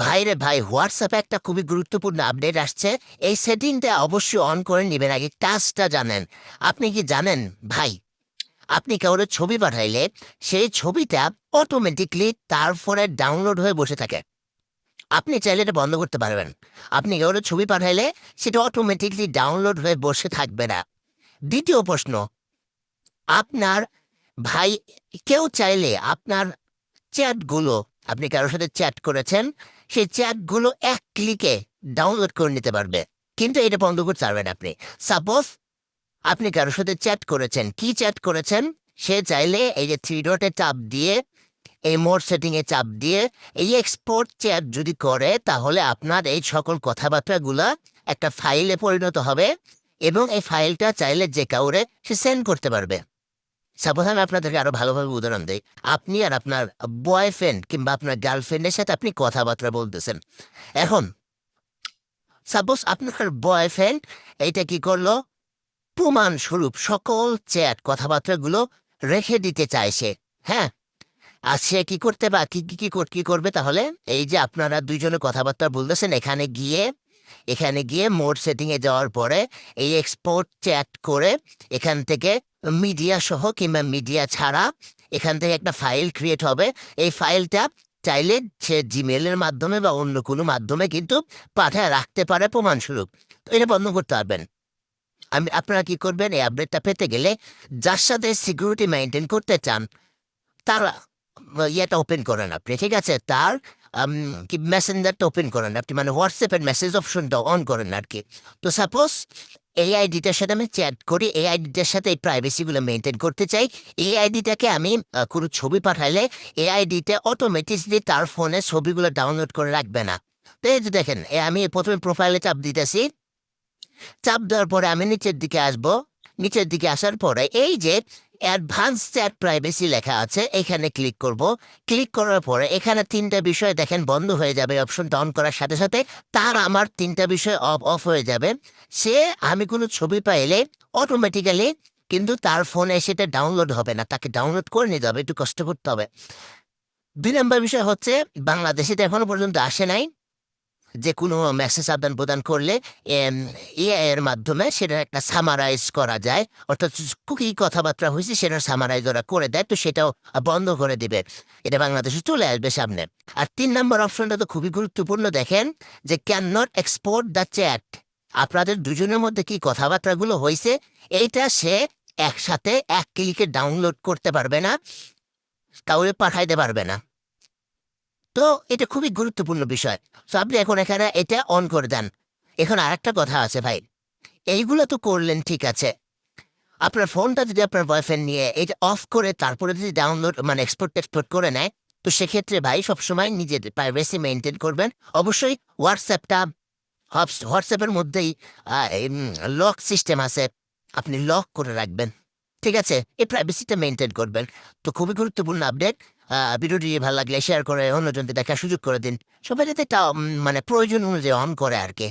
ভাইরে ভাই হোয়াটসঅ্যাপে একটা খুবই গুরুত্বপূর্ণ আপডেট আসছে। এই সেটিংটা অবশ্যই অন করে নেবেন, আগে টাচটা জানেন। আপনি কি জানেন ভাই, আপনি কাউরে ছবি পাঠাইলে সেই ছবিটা অটোমেটিকলি তার ফোনে ডাউনলোড হয়ে বসে থাকে। আপনি চাইলে এটা বন্ধ করতে পারবেন। আপনি কাউরে ছবি পাঠাইলে সেটা অটোমেটিকলি ডাউনলোড হয়ে বসে থাকবে না। দ্বিতীয় প্রশ্ন, আপনার ভাই, কেউ চাইলে আপনার চ্যাটগুলো আপনি কারোর সাথে চ্যাট করেছেন সেই চ্যাটগুলো এক ক্লিকে ডাউনলোড করে নিতে পারবে। কিন্তু এটা বন্ধ করতে পারবেন আপনি। সাপোজ আপনি কারোর সাথে চ্যাট করেছেন। কি চ্যাট করেছেন? সে চাইলে এই যে থ্রি ডটে চাপ দিয়ে, এই মোড সেটিংয়ে চাপ দিয়ে, এই এক্সপোর্ট চ্যাট যদি করে, তাহলে আপনার এই সকল কথাবার্তাগুলা একটা ফাইলে পরিণত হবে এবং এই ফাইলটা চাইলে যে কাউরে সে সেন্ড করতে পারবে। সাপোজ আমি আপনাদেরকে আরও ভালোভাবে উদাহরণ দিই। আপনি আর আপনার বয়ফ্রেন্ড কিংবা আপনার গার্লফ্রেন্ডের সাথে আপনি কথাবার্তা বলতেছেন। এখন সাপোজ আপনার বয়ফ্রেন্ড এইটা কি করল? প্রমাণ স্বরূপ সকল চ্যাট কথাবার্তাগুলো রেখে দিতে চাইছে হ্যাঁ? আর সে কি করতে বা কি কি কি কর- কি করবে তাহলে? এই যে আপনারা দুইজনে কথাবার্তা বলতেছেন এখানে গিয়ে এখানে গিয়ে মোড সেটিং এ যাওয়ার পরে এই এক্সপোর্ট চ্যাট করে এখান থেকে মিডিয়া সহ কিংবা মিডিয়া ছাড়া এখান থেকে একটা ফাইল ক্রিয়েট হবে। এই ফাইলটা চাইলে সে জিমেলের মাধ্যমে বা অন্য কোনো মাধ্যমে কিন্তু পাঠায়, রাখতে পারে প্রমাণস্বরূপ। তো এটা বন্ধ করতে পারবেন। আমি, আপনারা কি করবেন? এই আপডেটটা পেতে গেলে যার সাথে সিকিউরিটি মেনটেন করতে চান, তারা, ইয়েটা ওপেন করেন আপনি, ঠিক আছে? তার কি মেসেঞ্জারটা ওপেন করেন আপনি মানে হোয়াটসঅ্যাপের মেসেজ অপশনটা অন করেন আর কি। তো সাপোজ এই আইডিটার সাথে আমি চ্যাট করি এই আইডিটার সাথে এই প্রাইভেসিগুলো মেনটেন করতে চাই এই আইডিটাকে আমি কোনো ছবি পাঠাইলে এই আইডিটা অটোমেটিকলি তার ফোনে ছবিগুলো ডাউনলোড করে রাখবে না। তো এই যে দেখেন আমি প্রথমে প্রোফাইলে চাপ দিতেছি। চাপ দেওয়ার পরে আমি নিচের দিকে আসব। নিচের দিকে আসার পরে এই যে অ্যাডভান্স চ্যাট প্রাইভেসি লেখা আছে, এখানে ক্লিক করব। ক্লিক করার পরে এখানে তিনটা বিষয় দেখেন বন্ধ হয়ে যাবে অপশনটা অন করার সাথে সাথে তার আমার তিনটা বিষয় অফ অফ হয়ে যাবে। সে, আমি কোনো ছবি পাইলে অটোমেটিক্যালি কিন্তু তার ফোনে সেটা ডাউনলোড হবে না, তাকে ডাউনলোড করে নিতে হবে, একটু কষ্ট করতে হবে। দুই নম্বর বিষয় হচ্ছে, বাংলাদেশে তো এখনও পর্যন্ত আসে নাই। যে কোনো মেসেজ আদান প্রদান করলে এর মাধ্যমে সেটা একটা সামারাইজ করা যায়। অর্থাৎ কি কথাবার্তা হয়েছে, সেটা সামারাইজ ওরা করে দেয়, তো সেটাও বন্ধ করে দেবে। এটা বাংলাদেশে চলে আসবে সামনে। আর তিন নম্বর অপশনটা তো খুবই গুরুত্বপূর্ণ, দেখেন যে can not export the chat আপনাদের দুজনের মধ্যে কি কথাবার্তাগুলো হয়েছে, এইটা সে একসাথে এক ক্লিকে ডাউনলোড করতে পারবে না কাউরে পাঠাইতে পারবে না। তো এটা খুবই গুরুত্বপূর্ণ বিষয়। তো আপনি এখন এখানে এটা অন করে দেন। এখন আর একটা কথা আছে ভাই। এইগুলো তো করলেন, ঠিক আছে। আপনার ফোনটা যদি আপনার বয়ফ্রেন্ড নিয়ে এটা অফ করে তারপরে যদি ডাউনলোড মানে এক্সপোর্ট টেক্সপোর্ট করে নেয়, তো সেক্ষেত্রে ভাই সবসময় নিজের প্রাইভেসি মেনটেন করবেন। অবশ্যই হোয়াটসঅ্যাপটা হোয়াটসঅ্যাপের মধ্যেই লক সিস্টেম আছে। আপনি লক করে রাখবেন। ঠিক আছে? এই প্রাইভেসিটা মেনটেন করবেন। তো খুবই গুরুত্বপূর্ণ আপডেট ভিডিওটি ভালো লাগলে শেয়ার করে অন্যজনকে দেখার সুযোগ করে দিন। সবাই যাতে একটা মানে প্রয়োজন অনুযায়ী অন করে আর কি।